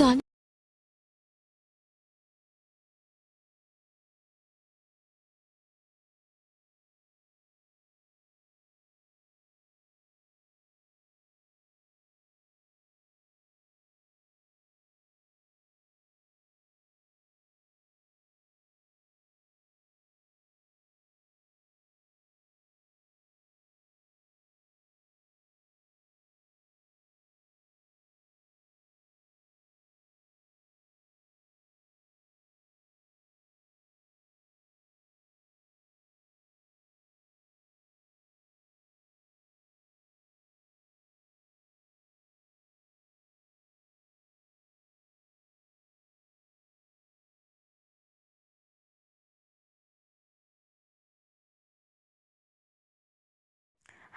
కానీ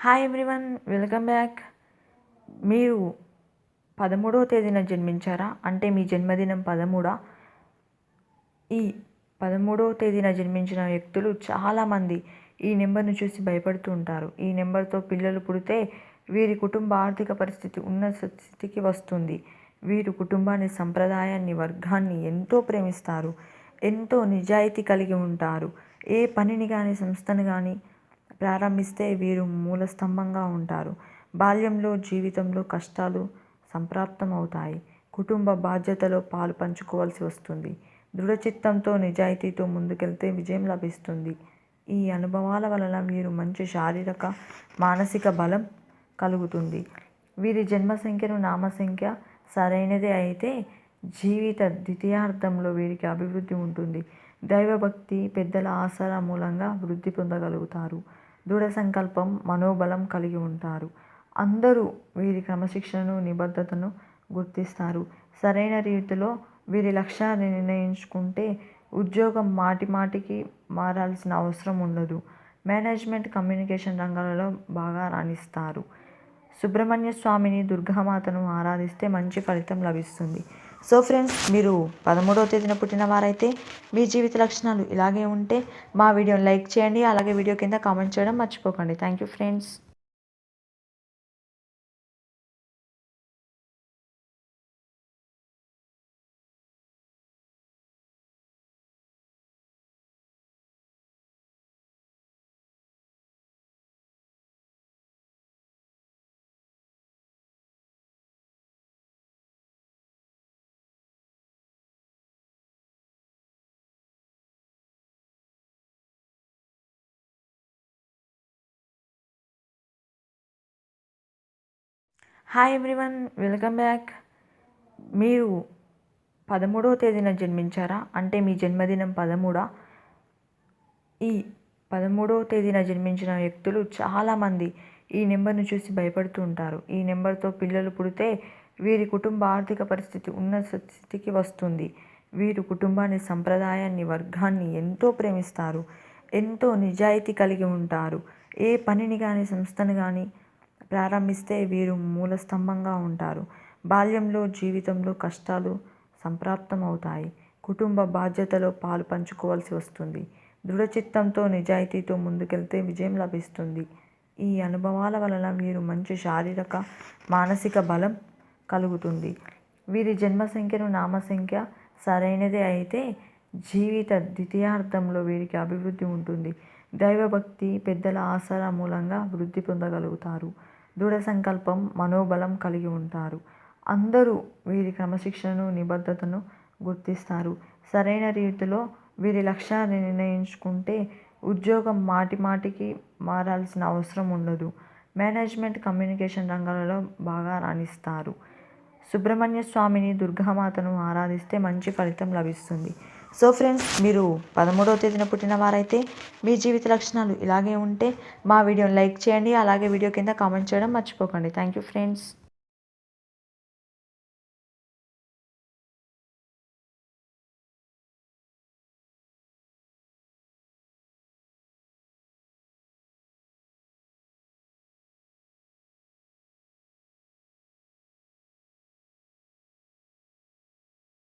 hi everyone welcome back మీరు పదమూడవ తేదీన జన్మించారా? అంటే మీ జన్మదినం పదమూడా? ఈ పదమూడవ తేదీన జన్మించిన వ్యక్తులు చాలామంది ఈ నెంబర్ను చూసి భయపడుతూ ఉంటారు. ఈ నెంబర్తో పిల్లలు పుడితే వీరి కుటుంబ ఆర్థిక పరిస్థితి ఉన్న స్థితికి వస్తుంది. వీరు కుటుంబాన్ని సంప్రదాయాన్ని వర్గాన్ని ఎంతో ప్రేమిస్తారు ఎంతో నిజాయితీ కలిగి ఉంటారు. ఏ పనిని కానీ సంస్థను కానీ ప్రారంభిస్తే వీరు మూలస్తంభంగా ఉంటారు. బాల్యంలో జీవితంలో కష్టాలు సంప్రాప్తం అవుతాయి కుటుంబ బాధ్యతలో పాలు పంచుకోవాల్సి వస్తుంది. దృఢచిత్తంతో నిజాయితీతో ముందుకెళ్తే విజయం లభిస్తుంది. ఈ అనుభవాల వలన వీరు మంచి శారీరక మానసిక బలం కలుగుతుంది. వీరి జన్మ సంఖ్యను నామసంఖ్య సరైనదే అయితే జీవిత ద్వితీయార్థంలో వీరికి అభివృద్ధి ఉంటుంది. దైవభక్తి పెద్దల ఆసరా మూలంగా వృద్ధి పొందగలుగుతారు. దృఢ సంకల్పం మనోబలం కలిగి ఉంటారు. అందరూ వీరి క్రమశిక్షణను నిబద్ధతను గుర్తిస్తారు. సరైన రీతిలో వీరి లక్ష్యాన్ని నిర్ణయించుకుంటే ఉద్యోగం మాటి మాటికి మారాల్సిన అవసరం ఉండదు. మేనేజ్మెంట్ కమ్యూనికేషన్ రంగాలలో బాగా రాణిస్తారు. సుబ్రహ్మణ్య స్వామిని దుర్గామాతను ఆరాధిస్తే మంచి ఫలితం లభిస్తుంది. సో ఫ్రెండ్స్ మీరు పదమూడవ తేదీన పుట్టిన వారైతే మీ జీవిత లక్షణాలు ఇలాగే ఉంటే మా వీడియోని లైక్ చేయండి అలాగే వీడియో కింద కామెంట్ చేయడం మర్చిపోకండి. Thank you friends. Hi everyone welcome back మీరు పదమూడవ తేదీన జన్మించారా? అంటే మీ జన్మదినం పదమూడా? ఈ పదమూడవ తేదీన జన్మించిన వ్యక్తులు చాలామంది ఈ నెంబర్ను చూసి భయపడుతూ ఉంటారు. ఈ నెంబర్తో పిల్లలు పుడితే వీరి కుటుంబ ఆర్థిక పరిస్థితి ఉన్న స్థితికి వస్తుంది. వీరు కుటుంబాన్ని సంప్రదాయాన్ని వర్గాన్ని ఎంతో ప్రేమిస్తారు ఎంతో నిజాయితీ కలిగి ఉంటారు. ఏ పనిని కానీ సంస్థను కానీ ప్రారంభిస్తే వీరు మూల స్తంభంగా ఉంటారు. బాల్యంలో జీవితంలో కష్టాలు సంప్రాప్తం అవుతాయి కుటుంబ బాధ్యతలో పాలు పంచుకోవాల్సి వస్తుంది. దృఢచిత్తంతో నిజాయితీతో ముందుకెళ్తే విజయం లభిస్తుంది. ఈ అనుభవాల వలన వీరు మంచి శారీరక మానసిక బలం కలుగుతుంది. వీరి జన్మ సంఖ్యను నామసంఖ్య సరైనదే అయితే జీవిత ద్వితీయార్థంలో వీరికి అభివృద్ధి ఉంటుంది. దైవభక్తి పెద్దల ఆసరా మూలంగా వృద్ధి పొందగలుగుతారు. దృఢ సంకల్పం మనోబలం కలిగి ఉంటారు. అందరూ వీరి క్రమశిక్షణను నిబద్ధతను గుర్తిస్తారు. సరైన రీతిలో వీరి లక్ష్యాన్ని నిర్ణయించుకుంటే ఉద్యోగం మాటి మాటికి మారాల్సిన అవసరం ఉండదు. మేనేజ్మెంట్ కమ్యూనికేషన్ రంగాలలో బాగా రాణిస్తారు. సుబ్రహ్మణ్య స్వామిని దుర్గామాతను ఆరాధిస్తే మంచి ఫలితం లభిస్తుంది. సో ఫ్రెండ్స్ మీరు పదమూడవ తేదీన పుట్టిన వారైతే మీ జీవిత లక్షణాలు ఇలాగే ఉంటే మా వీడియోని లైక్ చేయండి అలాగే వీడియో కింద కామెంట్ చేయడం మర్చిపోకండి. Thank you friends.